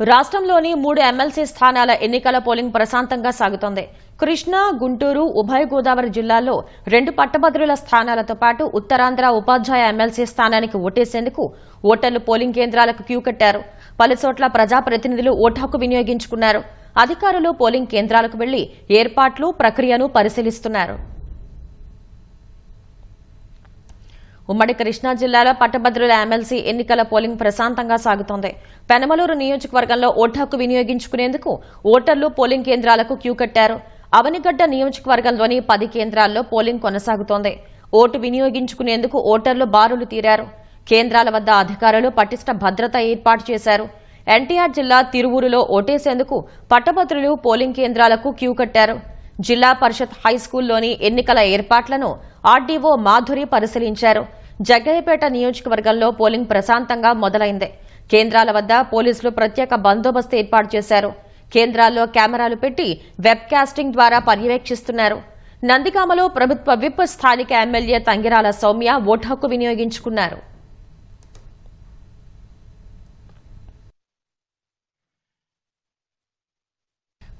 రాష్ట్రంలోని మూడు ఎమ్మెల్సీ స్థానాల ఎన్నికల పోలింగ్ ప్రశాంతంగా సాగుతోంది. కృష్ణా గుంటూరు ఉభయ గోదావరి జిల్లాల్లో రెండు పట్టభద్రుల స్థానాలతో పాటు ఉత్తరాంధ్ర ఉపాధ్యాయ ఎమ్మెల్సీ స్థానానికి ఓటేసేందుకు ఓటర్లు పోలింగ్ కేంద్రాలకు క్యూ కట్టారు. పలుచోట్ల ప్రజాప్రతినిధులు ఓటాకు వినియోగించుకున్నారు. అధికారులు పోలింగ్ కేంద్రాలకు వెళ్ళి ఏర్పాట్లు ప్రక్రియను పరిశీలిస్తున్నారు. ఉమ్మడి కృష్ణా జిల్లాలో పట్టభద్రుల ఎమ్మెల్సీ ఎన్నికల పోలింగ్ ప్రశాంతంగా సాగుతోంది. పెనమలూరు నియోజకవర్గంలో ఓటు హక్కు వినియోగించుకునేందుకు ఓటర్లు పోలింగ్ కేంద్రాలకు క్యూ కట్టారు. అవనిగడ్డ నియోజకవర్గంలోని పది కేంద్రాల్లో పోలింగ్ కొనసాగుతోంది. ఓటు వినియోగించుకునేందుకు ఓటర్లు బారులు తీరారు. కేంద్రాల వద్ద అధికారులు పటిష్ట భద్రత ఏర్పాటు చేశారు. ఎన్టీఆర్ జిల్లా తిరువూరులో ఓటేసేందుకు పట్టభద్రులు పోలింగ్ కేంద్రాలకు క్యూ కట్టారు. జిల్లా పరిషత్ హైస్కూల్లోని ఎన్నికల ఏర్పాట్లను ఆర్డీఓ మాధురి పరిశీలించారు. జగ్గయ్యపేట నియోజకవర్గంలో పోలింగ్ ప్రశాంతంగా మొదలైంది. కేంద్రాల వద్ద పోలీసులు ప్రత్యేక బందోబస్తు ఏర్పాటు చేశారు. కేంద్రాల్లో కెమెరాలు పెట్టి వెబ్ కాస్టింగ్ ద్వారా పర్యవేక్షిస్తున్నారు. నందిగామలో ప్రభుత్వ విప్ స్థానిక ఎమ్మెల్యే తంగిరాల సౌమ్య ఓటు హక్కు వినియోగించుకున్నారు.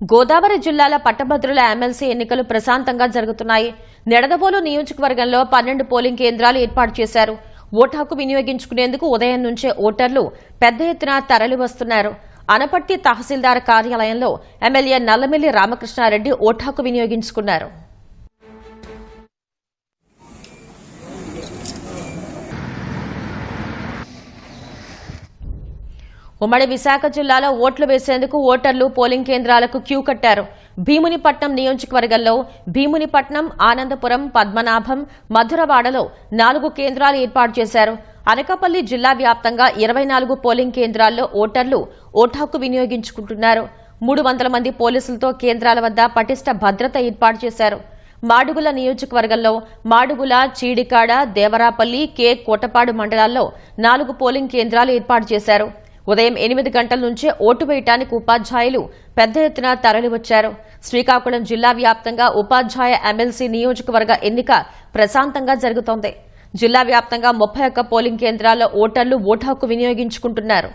గోదావరి జిల్లాల పట్టభద్రుల ఎమ్మెల్సీ ఎన్నికలు ప్రశాంతంగా జరుగుతున్నాయి. నిడదవోలు నియోజకవర్గంలో పన్నెండు పోలింగ్ కేంద్రాలు ఏర్పాటు చేశారు. ఓటు హక్కు వినియోగించుకునేందుకు ఉదయం నుంచే ఓటర్లు పెద్ద ఎత్తున తరలి వస్తున్నారు. తహసీల్దార్ కార్యాలయంలో ఎమ్మెల్యే నల్లమిల్లి రామకృష్ణారెడ్డి ఓటు హక్కు వినియోగించుకున్నారు. ఉమ్మడి విశాఖ జిల్లాలో ఓట్లు వేసేందుకు ఓటర్లు పోలింగ్ కేంద్రాలకు క్యూ కట్టారు. భీమునిపట్నం నియోజకవర్గంలో భీమునిపట్నం ఆనందపురం పద్మనాభం మధురవాడలో నాలుగు కేంద్రాలు ఏర్పాటు చేశారు. అనకాపల్లి జిల్లా వ్యాప్తంగా ఇరవై నాలుగు పోలింగ్ కేంద్రాల్లో ఓటర్లు ఓటాకు వినియోగించుకుంటున్నారు. మూడు వందల మంది పోలీసులతో కేంద్రాల వద్ద పటిష్ట భద్రత ఏర్పాటు చేశారు. మాడుగుల నియోజకవర్గంలో మాడుగుల చీడికాడ దేవరాపల్లి కే. కోటపాడు మండలాల్లో నాలుగు పోలింగ్ కేంద్రాలు ఏర్పాటు చేశారు. ఉదయం ఎనిమిది గంటల నుంచే ఓటు వేయటానికి ఉపాధ్యాయులు పెద్ద ఎత్తున తరలివచ్చారు. శ్రీకాకుళం జిల్లా వ్యాప్తంగా ఉపాధ్యాయ ఎమ్మెల్సీ నియోజకవర్గ ఎన్నిక ప్రశాంతంగా జరుగుతోంది. జిల్లా వ్యాప్తంగా ముప్పై ఒక్క పోలింగ్ కేంద్రాల్లో ఓటర్లు ఓటు హక్కు వినియోగించుకుంటున్నారు.